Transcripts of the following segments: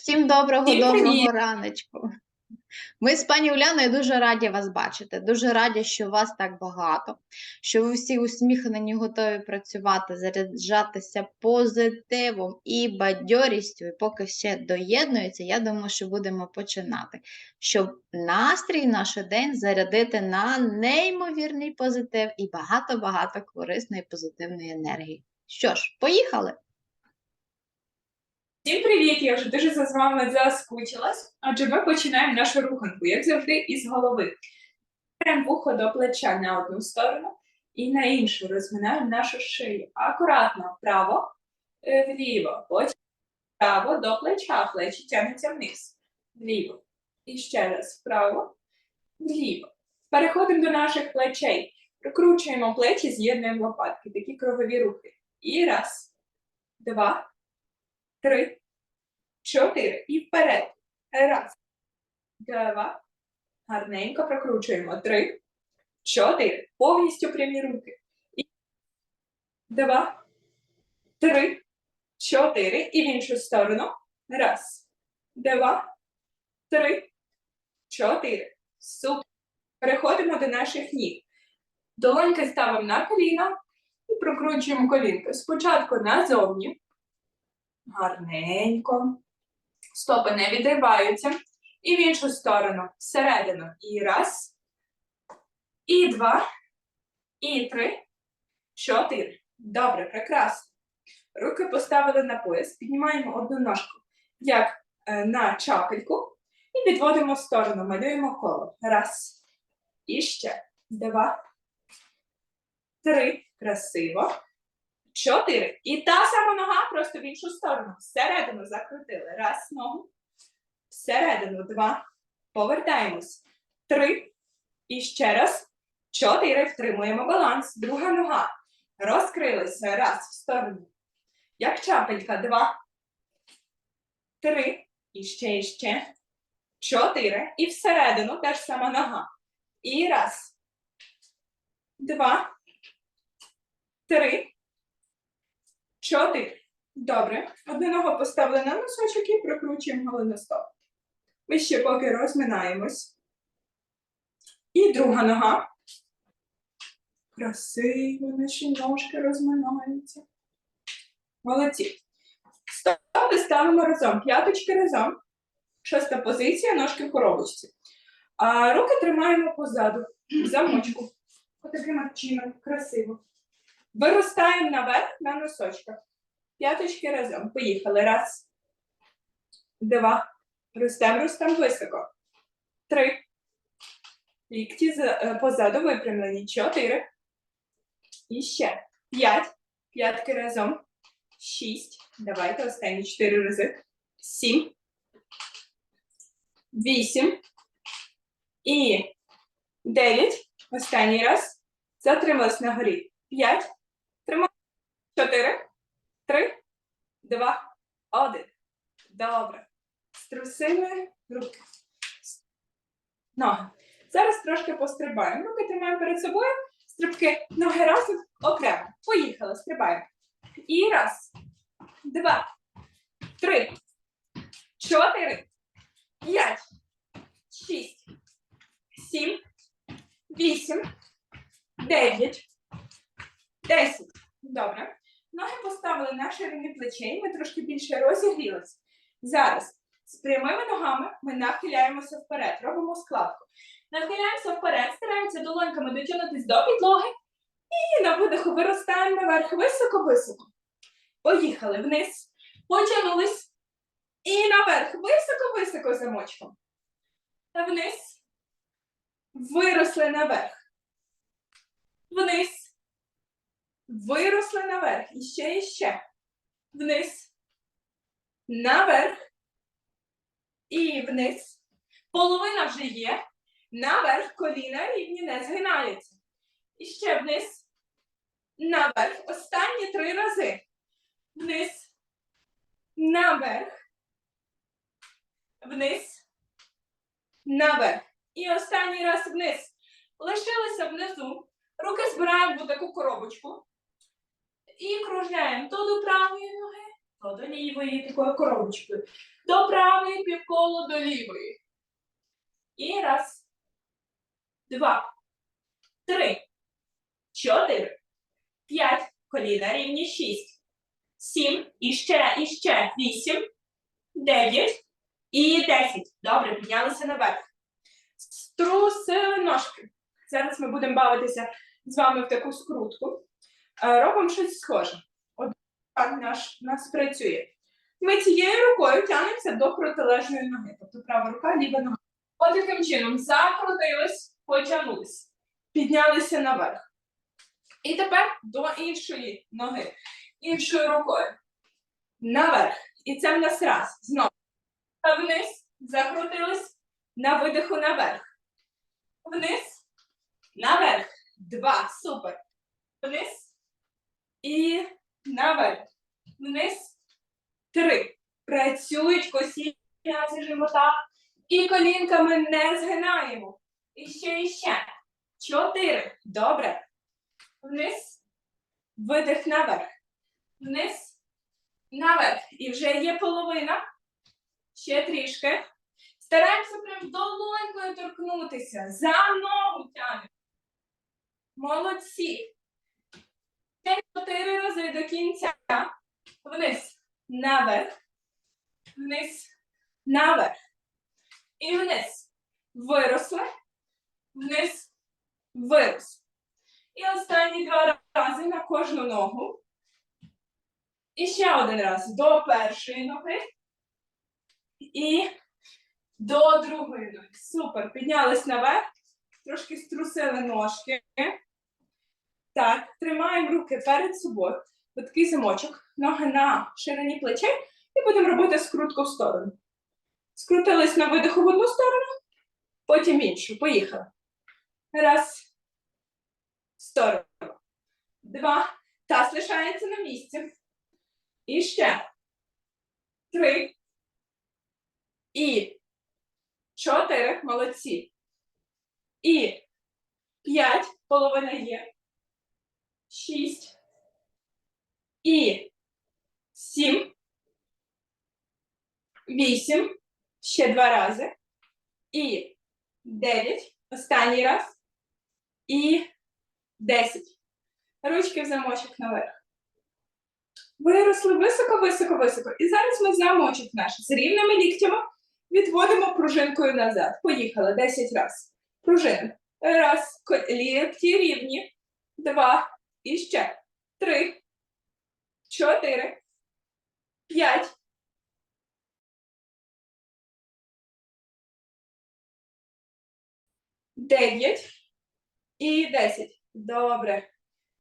Всім доброго Всім доброго раночку. Ми з пані Уляною дуже раді вас бачити. Дуже раді, що вас так багато, що ви всі усміхнені, готові працювати, заряджатися позитивом і бадьорістю. І поки ще доєднуються, я думаю, що будемо починати, щоб настрій наш день зарядити на неймовірний позитив і багато-багато корисної позитивної енергії. Що ж, поїхали! Всім привіт! Я вже дуже за з вами заскучилась, адже ми починаємо нашу руханку, як завжди, із голови. Беремо вухо до плеча на одну сторону і на іншу розминаємо нашу шию. Акуратно вправо, е, вліво, потім вправо до плеча, плечі тягнуться вниз, вліво. І ще раз вправо, вліво. Переходимо до наших плечей. Прокручуємо плечі, з'єднуємо лопатки. Такі кругові рухи. І раз, два, три, чотири. І вперед. Раз, два. Гарненько прокручуємо. Три, чотири. Повністю прямі руки. І два, три, чотири. І в іншу сторону. Раз, два, три, чотири. Супер. Переходимо до наших ніг. Долоньки ставимо на коліна і прокручуємо колінки. Спочатку назовні. Гарненько. Стопи не відриваються. І в іншу сторону. Всередину. І раз. І два. І три. Чотири. Добре, прекрасно. Руки поставили на пояс. Піднімаємо одну ножку, як е, на чапельку. І відводимо в сторону. Малюємо коло. Раз. І ще. Два. Три. Красиво. Чотири. І та сама нога просто в іншу сторону. Всередину закрутили. Раз ногу. Всередину. Два. Повертаємось. Три. І ще раз. Чотири. Втримуємо баланс. Друга нога. Розкрилися. Раз. В сторону. Як чапелька. Два. Три. І ще, і ще. Чотири. І всередину теж сама нога. І раз. Два. Три. Чотири. Добре. Одну ногу поставили на носочок і прокручуємо голеностоп. Ми ще поки розминаємось. І друга нога. Красиво наші ножки розминаються. Молодці. Стопи ставимо разом. П'яточки разом. Шоста позиція, ножки в коробочці. А руки тримаємо позаду, замочку. Отаким от чином. Красиво. Виростаємо наверх на носочках. П'яточки разом. Поїхали. Раз. Два. Ростемо, ростемо високо. Три. Лікті е, позаду випрямлені. Чотири. І ще. П'ять. П'ятки разом. Шість. Давайте останні чотири рази. Сім. Вісім. І дев'ять. Останній раз. Затрималась на горі. П'ять. Чотири. Три. Два. Один. Добре. Струсили руки. Ноги. Зараз трошки пострибаємо. Руки тримаємо перед собою. Стрибки. Ноги разом окремо. Поїхали. Стрибаємо. І раз. Два. Три. Чотири. П'ять. Шість. Сім. Вісім. Дев'ять. Десять. Добре. Ноги поставили на ширині плечей, ми трошки більше розігрілися. Зараз з прямими ногами ми нахиляємося вперед, робимо складку. Нахиляємося вперед, стараємося долоньками дотягнутися до підлоги. І на видиху виростаємо наверх високо-високо. Поїхали вниз, потягнулись. І наверх високо-високо замочком. Та вниз. Виросли наверх. Вниз. Виросли наверх. І ще, і ще. Вниз. Наверх. І вниз. Половина вже є. Наверх коліна рівні не згинаються. І ще вниз. Наверх. Останні три рази. Вниз. Наверх. Вниз. Наверх. І останній раз вниз. Лишилися внизу. Руки збираємо в таку коробочку. І кружляємо то до правої ноги, ладонівої такою коробочкою. До правої півколо до лівої. І раз, два, три, чотири, п'ять, коліна рівні шість, сім, і ще, і ще, вісім, дев'ять і десять. Добре, піднялися наверх. Струсили ножки. Зараз ми будемо бавитися з вами в таку скрутку. Е, Робимо щось схоже. От так наш, нас працює. Ми цією рукою тягнемося до протилежної ноги. Тобто права рука, ліва нога. От таким чином закрутились, потягнулись, піднялися наверх. І тепер до іншої ноги, іншою рукою. Наверх. І це в нас раз. Знову. Вниз, закрутились, на видиху наверх. Вниз, наверх. Два. Супер. Вниз наверх. Вниз. Три. Працюють косі м'язи живота. І колінками не згинаємо. І ще, і ще. Чотири. Добре. Вниз. Видих наверх. Вниз. Наверх. І вже є половина. Ще трішки. Стараємося прям долонькою торкнутися. За ногу тягнемо. Молодці. Чотири рази до кінця. Вниз. Наверх. Вниз. Наверх. І вниз. Виросли. Вниз. Вирос. І останні два рази на кожну ногу. І ще один раз до першої ноги. І до другої ноги. Супер. Піднялись наверх. Трошки струсили ножки. Так, тримаємо руки перед собою. Такий замочок. Ноги на ширині плечей. І будемо робити скрутку в сторону. Скрутились на видиху в одну сторону, потім іншу. Поїхали. Раз. В сторону. Два. Таз лишається на місці. І ще. Три. І чотири. Молодці. І п'ять. Половина є. Шість. І сім. Вісім. Ще два рази. І дев'ять. Останній раз. І десять. Ручки в замочок наверх. Виросли високо, високо, високо. І зараз ми замочок наш з рівними ліктями відводимо пружинкою назад. Поїхали 10 разів. Пружина. Раз. Лікті рівні. Два. І ще. Три. Чотири. П'ять. Дев'ять. І десять. Добре.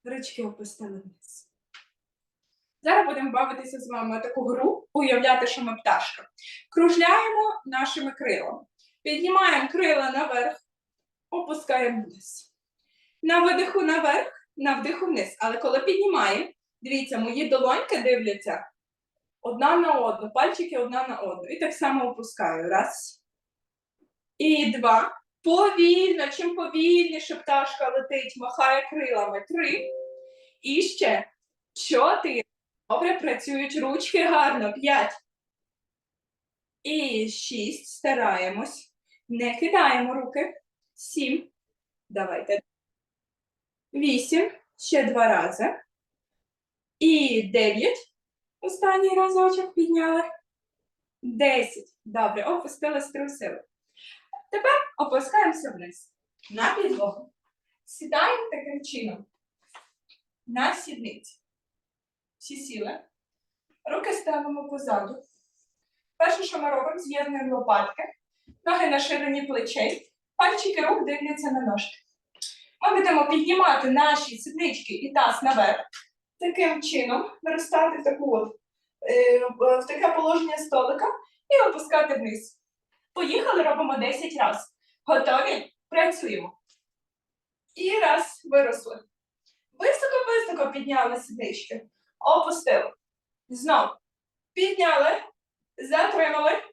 Ручки опустили вниз. Зараз будемо бавитися з вами таку гру, уявляти, що ми пташка. Кружляємо нашими крилами. Піднімаємо крила наверх, опускаємо вниз. На видиху наверх, на вдиху вниз. Але коли піднімаємо, дивіться, мої долоньки дивляться одна на одну, пальчики одна на одну. І так само опускаю. Раз. І два. Повільно, чим повільніше пташка летить, махає крилами. Три. І ще чотири. Добре, працюють ручки гарно. П'ять. І шість. Стараємось. Не кидаємо руки. Сім. Давайте. Вісім. Ще два рази. І дев'ять. Останній разочок підняли. Десять. Добре, опустили, струсили. Тепер опускаємося вниз. На підлогу. Сідаємо таким чином. На сідниці. Всі сіли. Руки ставимо позаду. Перше, що ми робимо, з'єднуємо лопатки, ноги на ширині плечей, пальчики рук дивляться на ножки. Ми будемо піднімати наші сіднички і таз наверх. Таким чином виростати в таку от, е, в таке положення столика і опускати вниз. Поїхали, робимо 10 разів. Готові? Працюємо. І раз, виросли. Високо-високо підняли сіднички. Опустили. Знов. Підняли. Затримали.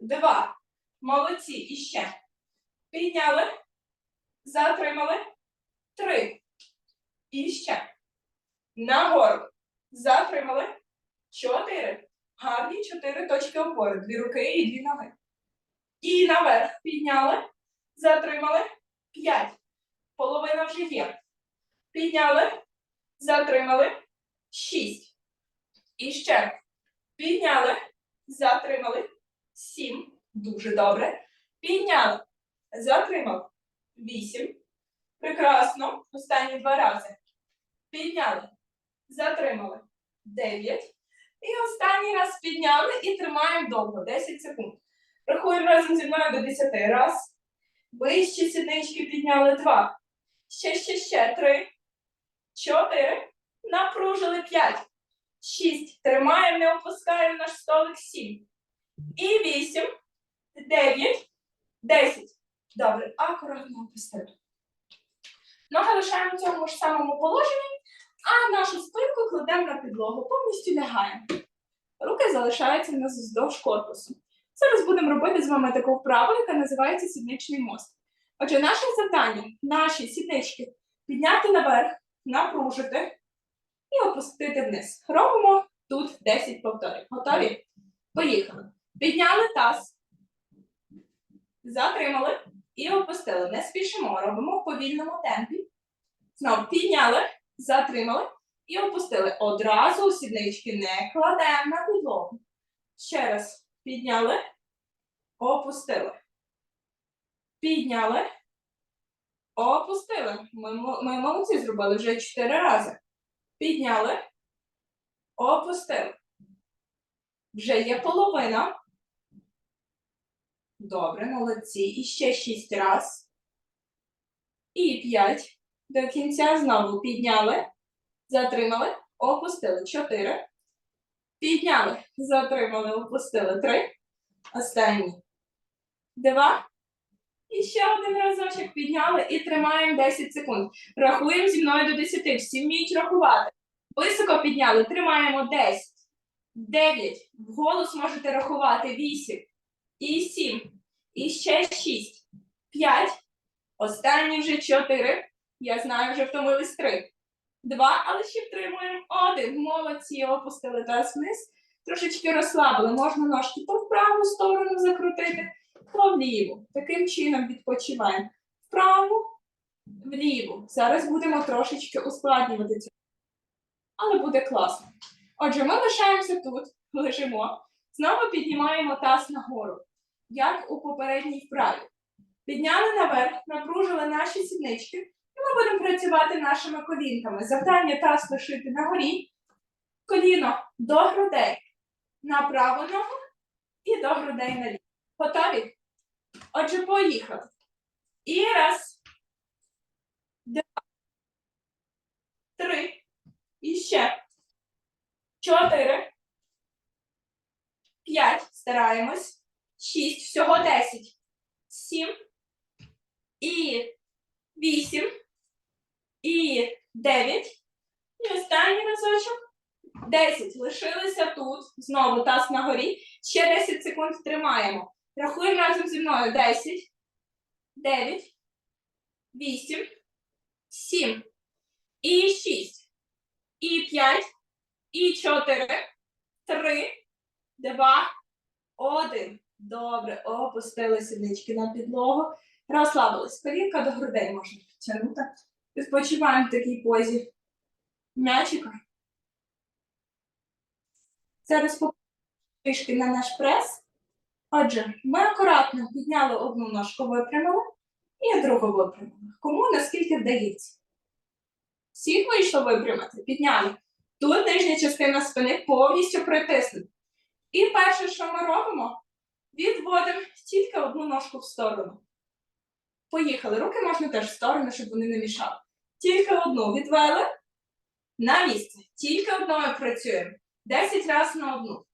Два. Молодці. І ще. Підняли. Затримали. Три. І ще. Нагору. Затримали. Чотири. Гарні чотири точки опори. Дві руки і дві ноги. І наверх підняли. Затримали. П'ять. Половина вже є. Підняли. Затримали. Шість. І ще. Підняли. Затримали. Сім. Дуже добре. Підняли. Затримали. Вісім. Прекрасно. Останні два рази. Підняли. Затримали. Дев'ять. І останній раз підняли і тримаємо довго. 10 секунд. Рахуємо разом зі мною до 10. Раз. Вище сіднички підняли. Два. Ще, ще, ще. Три. Чотири. Напружили. П'ять. Шість. Тримаємо, не опускаємо наш столик. Сім. І вісім. Дев'ять. Десять. Добре. Акуратно опустили. Ноги лишаємо в цьому ж самому положенні, а нашу спинку кладемо на підлогу, повністю лягаємо. Руки залишаються в нас вздовж корпусу. Зараз будемо робити з вами таку вправу, яка називається сідничний мост. Отже, наше завдання наші сіднички підняти наверх, напружити і опустити вниз. Робимо тут 10 повторів. Готові? Поїхали. Підняли таз, затримали і опустили. Не спішимо, робимо в повільному темпі. Знову підняли, затримали і опустили. Одразу сіднички не кладемо на підлогу. Ще раз підняли, опустили. Підняли, опустили. Ми, ми молодці зробили вже чотири рази. Підняли, опустили. Вже є половина. Добре, молодці. І ще шість раз. І п'ять. До кінця знову підняли, затримали, опустили. Чотири. Підняли, затримали, опустили. Три. Останні. Два. І ще один разочок підняли і тримаємо 10 секунд. Рахуємо зі мною до 10. Всі вміють рахувати. Високо підняли, тримаємо 10. 9. Вголос можете рахувати 8. І 7. І ще 6. 5. Останні вже 4. Я знаю, вже втомились 3. 2, але ще втримуємо. 1. Молодці, опустили таз вниз. Трошечки розслабили. Можна ножки то в праву сторону закрутити, то вліву. Таким чином відпочиваємо. Вправу, вліву. Зараз будемо трошечки ускладнювати цю. Але буде класно. Отже, ми лишаємося тут, лежимо. Знову піднімаємо таз нагору, як у попередній вправі. Підняли наверх, напружили наші сіднички, і ми будемо працювати нашими колінками. Завдання таз лишити на горі, коліно до грудей на праву ногу і до грудей на ліву. Готові? Отже, поїхали. І раз, два, три, і ще. Чотири. П'ять. Стараємось. Шість. Всього десять. Сім. І вісім. І дев'ять. І останній разочок. Десять. Лишилися тут. Знову таз на горі. Ще 10 секунд тримаємо. Рахуємо разом зі мною. Десять. Дев'ять. Вісім. Сім. І шість. І п'ять. І чотири, три, два, один. Добре, опустили сіднички на підлогу. Розслабились. Колінка до грудей можна підтягнути. Відпочиваємо в такій позі м'ячика. Зараз трішки на наш прес. Отже, ми акуратно підняли одну ножку, випрямили і другу випрямили. Кому наскільки вдається? Всіх вийшло випрямити? Підняли. Тут нижня частина спини повністю притиснута. І перше, що ми робимо, відводимо тільки одну ножку в сторону. Поїхали. Руки можна теж в сторону, щоб вони не мішали. Тільки одну відвели на місце. Тільки одною працюємо. 10 разів на одну.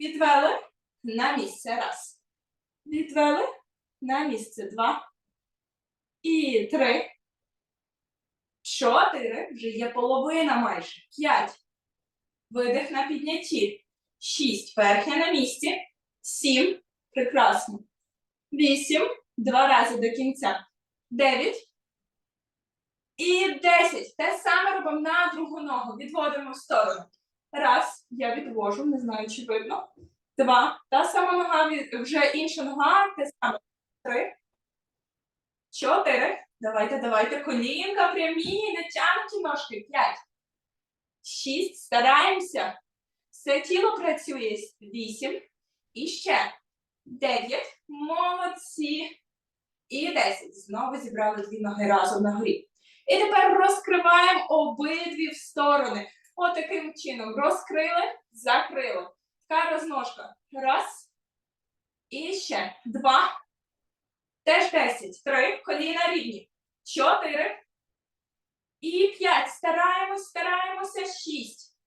Відвели на місце. Раз. Відвели на місце. Два. І три. Чотири. Вже є половина майже. П'ять. Видих на піднятті. Шість. Верхня на місці. Сім. Прекрасно. Вісім. Два рази до кінця. Дев'ять. І десять. Те саме робимо на другу ногу. Відводимо в сторону. Раз, я відвожу, не знаю, чи видно. Два. Та сама нога, вже інша нога, те саме. Три. Чотири. Давайте, давайте. Колінка прямі, не ножки. П'ять. Шість. Стараємося. Все тіло працює. Вісім. І ще. Дев'ять. Молодці. І десять. Знову зібрали дві ноги разом на горі. І тепер розкриваємо обидві в сторони. Отаким чином. Розкрили, закрили. Така розножка. Раз. І ще. Два. Теж десять. Три. Коліна рівні. Чотири. І п'ять. Стараємось, стараємося. Шість.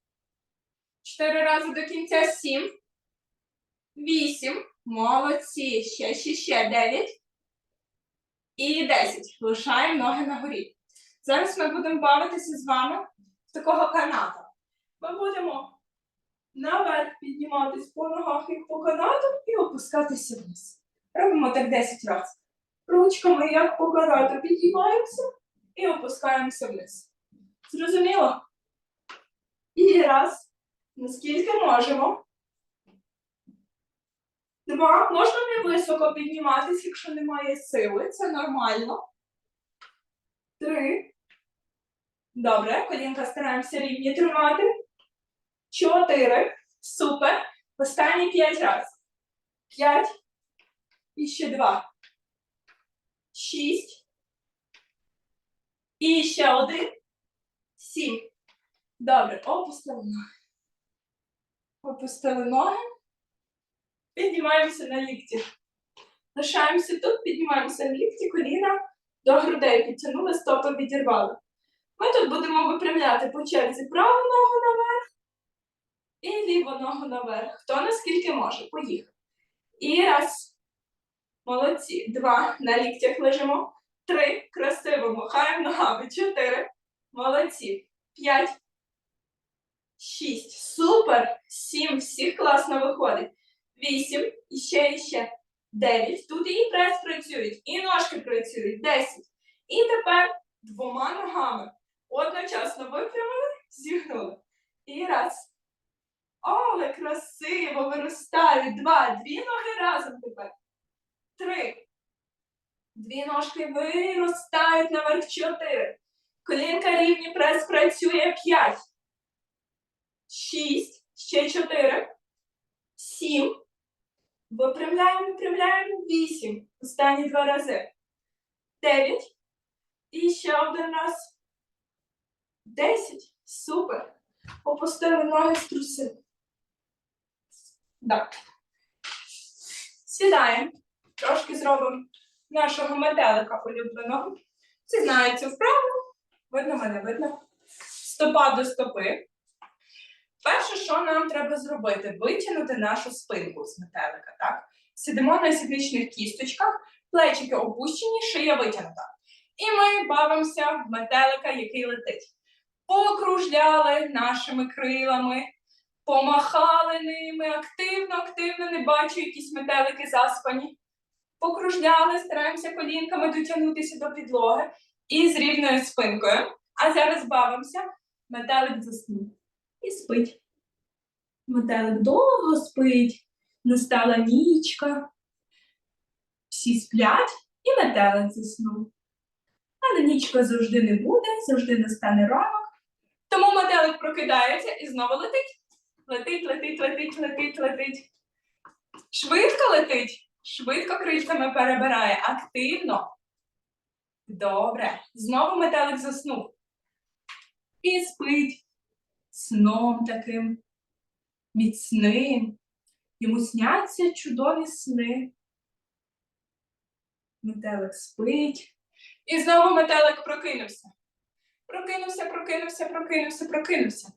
Чотири рази до кінця. Сім. Вісім. Молодці. Ще, ще, ще. Дев'ять. І десять. Лишаємо ноги на горі. Зараз ми будемо бавитися з вами з такого каната. Ми будемо наверх підніматись по ногах як по канату і опускатися вниз. Робимо так 10 разів. Ручками як по канату піднімаємося і опускаємося вниз. Зрозуміло? І раз. Наскільки можемо. Два. Можна не високо підніматись, якщо немає сили. Це нормально. Три. Добре, колінка стараємося рівні тримати. Чотири. Супер. Останні п'ять разів. П'ять. І ще два. Шість. І ще один. Сім. Добре, опустили ноги. Опустили ноги. Піднімаємося на лікті. Лишаємося тут, піднімаємося на лікті, коліна до грудей підтягнули, стопи відірвали. Ми тут будемо випрямляти по черзі праву ногу наверх і ліву ногу наверх. Хто наскільки може? Поїхав. І раз. Молодці. Два. На ліктях лежимо. Три. Красиво. Махаємо ногами. Чотири. Молодці. П'ять. Шість. Супер. Сім. Всіх класно виходить. Вісім. І ще, і ще. Дев'ять. Тут і прес працюють, і ножки працюють. Десять. І тепер двома ногами. Одночасно випрямили, зігнули. І раз. Але красиво виростають. Два. Дві ноги разом тепер. Три. Дві ножки виростають наверх. Чотири. Колінка рівні, прес працює. П'ять. Шість. Ще чотири. Сім. Випрямляємо, випрямляємо. Вісім. Останні два рази. Дев'ять. І ще один раз. Десять. Супер. Опустили ноги, струсили. Так. Сідаємо. Трошки зробимо нашого метелика улюбленого. Всі знають цю вправу. Видно мене, видно. Стопа до стопи. Перше, що нам треба зробити, витягнути нашу спинку з метелика. Так? Сидимо на сідничних кісточках, плечики опущені, шия витягнута. І ми бавимося в метелика, який летить. Покружляли нашими крилами, помахали ними активно, активно, не бачу якісь метелики заспані. Покружляли, стараємося колінками дотягнутися до підлоги і з рівною спинкою. А зараз бавимося. Метелик заснув і спить. Метелик довго спить, настала нічка. Всі сплять, і метелик заснув. Але нічка завжди не буде, завжди настане ранок. Тому метелик прокидається і знову летить. Летить, летить, летить, летить, летить. Швидко летить, швидко крильцями перебирає, активно. Добре. Знову метелик заснув. І спить сном таким міцним. Йому сняться чудові сни. Метелик спить. І знову метелик прокинувся. Прокинувся, прокинувся, прокинувся, прокинувся.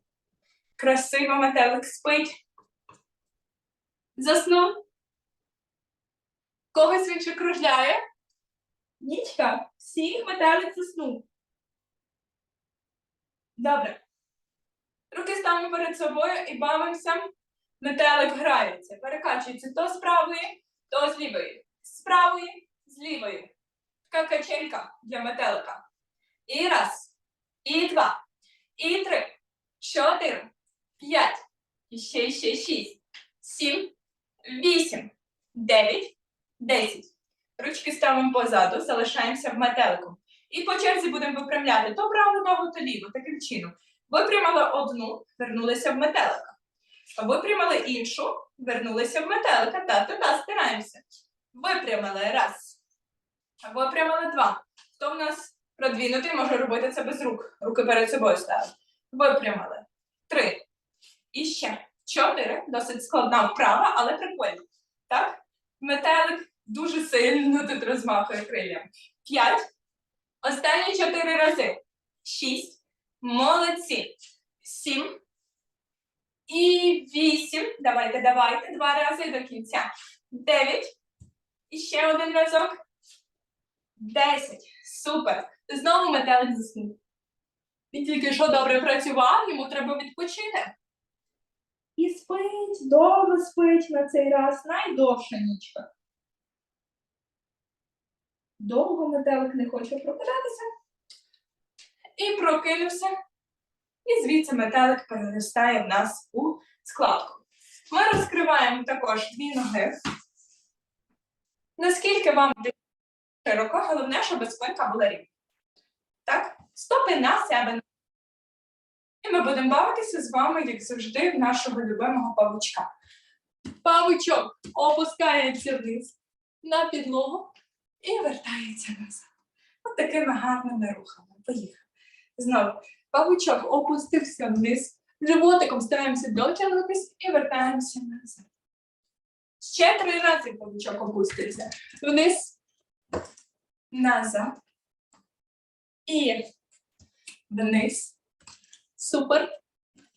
Красиво метелик спить. Заснув. Когось він ще кружляє. Нічка, всіх метелик заснув. Добре. Руки ставимо перед собою і бавимося. Метелик грається. Перекачується то з правої, то з лівої. З правої, з лівої. Така качелька для метелика. І раз, і два, і три, чотири, п'ять, І ще, ще, шість, сім, вісім, дев'ять, десять. Ручки ставимо позаду, залишаємося в метелику. І по черзі будемо випрямляти то праву ногу, то ліву, таким чином. Випрямили одну, вернулися в метелика. Випрямили іншу, вернулися в метелика. Та-та-та, стираємося. Випрямили раз. Випрямили два. Хто в нас продвинутий, може робити це без рук. Руки перед собою ставимо. Випрямили. Три. І ще. Чотири. Досить складна вправа, але прикольно. Так? Метелик дуже сильно тут розмахує крилям. П'ять. Останні чотири рази. Шість. Молодці. Сім. І вісім. Давайте, давайте. Два рази до кінця. Дев'ять. І ще один разок. Десять. Супер. Знову метелик заснув. Він тільки що добре працював, йому треба відпочити. І спить, довго спить на цей раз, найдовша нічка. Довго метелик не хоче прокидатися. І прокинувся. І звідси метелик переростає в нас у складку. Ми розкриваємо також дві ноги. Наскільки вам широко, головне, щоб спинка була рівна. Так? Стопи на себе. І ми будемо бавитися з вами, як завжди, в нашого любимого павучка. Павучок опускається вниз на підлогу і вертається назад. От такими гарними рухами. Поїхали. Знову. Павучок опустився вниз. Животиком стараємося дотягнутися і вертаємося назад. Ще три рази павучок опустився. Вниз, назад. І вниз. Супер.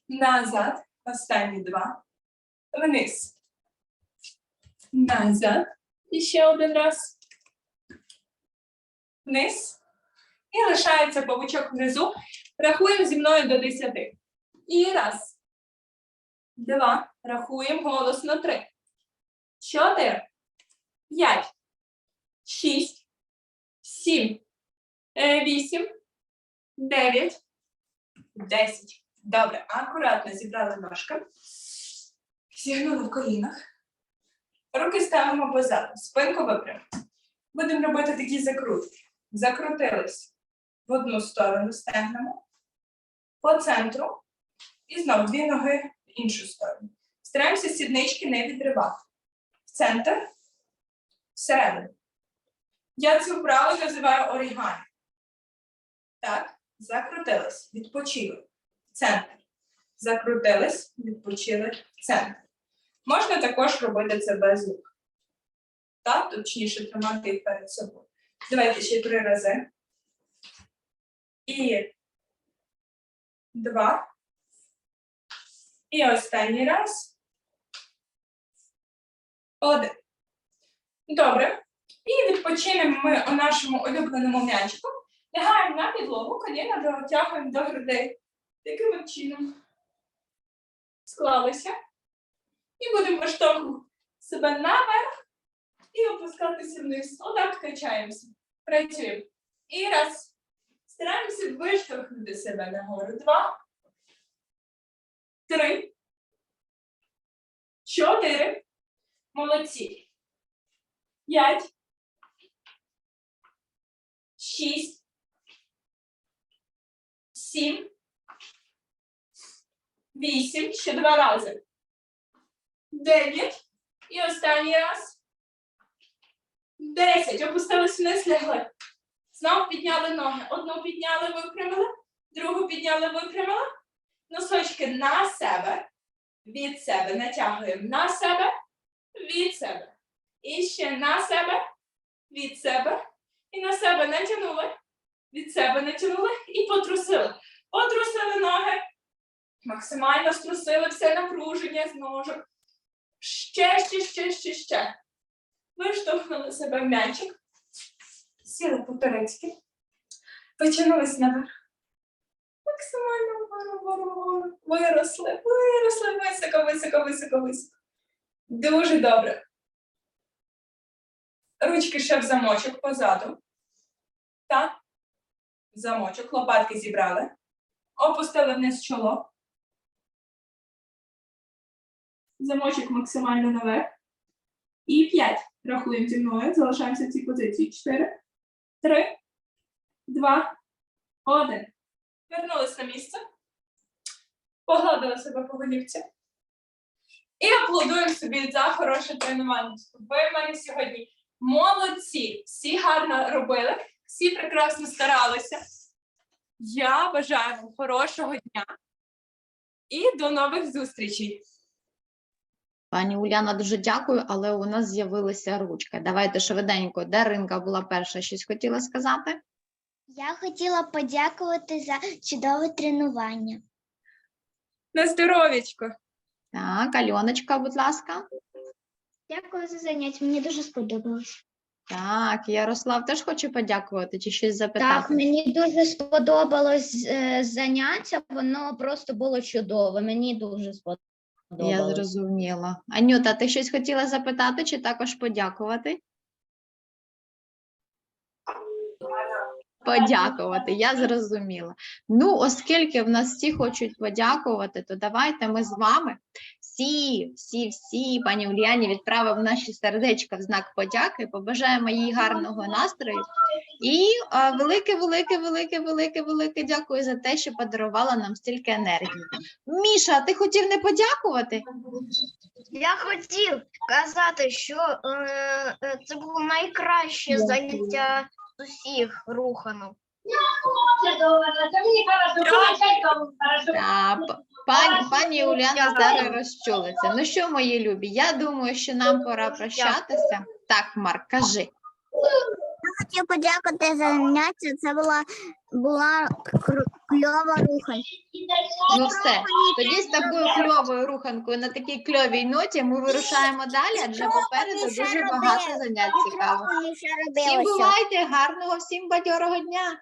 Назад. Останні два. Вниз. Назад. І ще один раз. Вниз. І лишається павучок внизу. Рахуємо зі мною до 10. І раз. Два. Рахуємо голосно три. Чотири. П'ять. Шість. Сім. Е, Вісім. Дев'ять. Десять. Добре, акуратно зібрали ножки. Зігнули в колінах. Руки ставимо позаду. Спинку випрямимо. Будемо робити такі закрутки. Закрутились в одну сторону стегнемо, по центру. І знову дві ноги в іншу сторону. Стараємося сіднички не відривати. В центр, всередину. Я цю вправу називаю орігамі. Так, закрутились, відпочили. Центр. Закрутились, відпочили. Центр. Можна також робити це без рук. Так, точніше тримати їх перед собою. Давайте ще три рази. І два. І останній раз. Один. Добре. І відпочинемо ми у нашому улюбленому м'ячику. Лягаємо на підлогу, коліна дотягуємо до грудей. Таким чином склалися. І будемо поштовхувати себе наверх і опускатися вниз. Отак качаємося. Працюємо. І раз. Стараємося виштовхнути себе нагору. Два. Три. Чотири. Молодці. П'ять. Шість. Сім. Вісім. Ще два рази. Дев'ять. І останній раз. Десять. Опустились вниз, лягли. Знову підняли ноги. Одну підняли, випрямили, другу підняли, випрямили. Носочки на себе, від себе. Натягуємо на себе, від себе. І ще на себе, від себе. І на себе натягнули, від себе натягнули і потрусили. Потрусили ноги. Максимально струсили все напруження з ножок. Ще, ще, ще, ще, ще. Виштовхнули себе в м'ячик. Сіли по-турецьки. Потягнулись наверх. Максимально вгору, вгору, вгору. Виросли, виросли високо, високо, високо, високо. Дуже добре. Ручки ще в замочок позаду. Так. Замочок. Лопатки зібрали. Опустили вниз чоло. Замочок максимально наверх. І 5. Рахуємо зі мною. Залишаємося в цій позиції. 4, 3, 2, 1. Вернулись на місце. Погладили себе по голівці. І аплодуємо собі за хороше тренування. Ви в мене сьогодні молодці. Всі гарно робили, всі прекрасно старалися. Я бажаю вам хорошого дня і до нових зустрічей. Пані Уляна, дуже дякую, але у нас з'явилася ручка. Давайте швиденько. Даринка була перша, щось хотіла сказати. Я хотіла подякувати за чудове тренування. На здоров'ячко! Так, Альоночка, будь ласка. Дякую за заняття, мені дуже сподобалось. Так, Ярослав теж хоче подякувати чи щось запитати. Так, мені дуже сподобалось е, заняття, воно просто було чудове. Мені дуже сподобалось. Я зрозуміла. Анюта, ти щось хотіла запитати чи також подякувати? Подякувати, я зрозуміла. Ну, оскільки в нас всі хочуть подякувати, то давайте ми з вами всі, всі, всі пані Ульяні відправимо наші сердечка в знак подяки, побажаємо їй гарного настрою. І велике, велике, велике, велике, велике дякую за те, що подарувала нам стільки енергії. Міша, ти хотів не подякувати? Я хотів казати, що е, це було найкраще заняття з усіх руханок. Та, п- пані, пані Уляна зараз розчулиться. Ну що, мої любі, я думаю, що нам пора прощатися. Так, Марк, кажи. Я Хотів подякувати за заняття. Це була, була кльова руханка. Ну все, тоді з такою кльовою руханкою на такій кльовій ноті ми вирушаємо далі, адже попереду дуже багато занять цікавих. Всім бувайте, гарного всім бадьорого дня!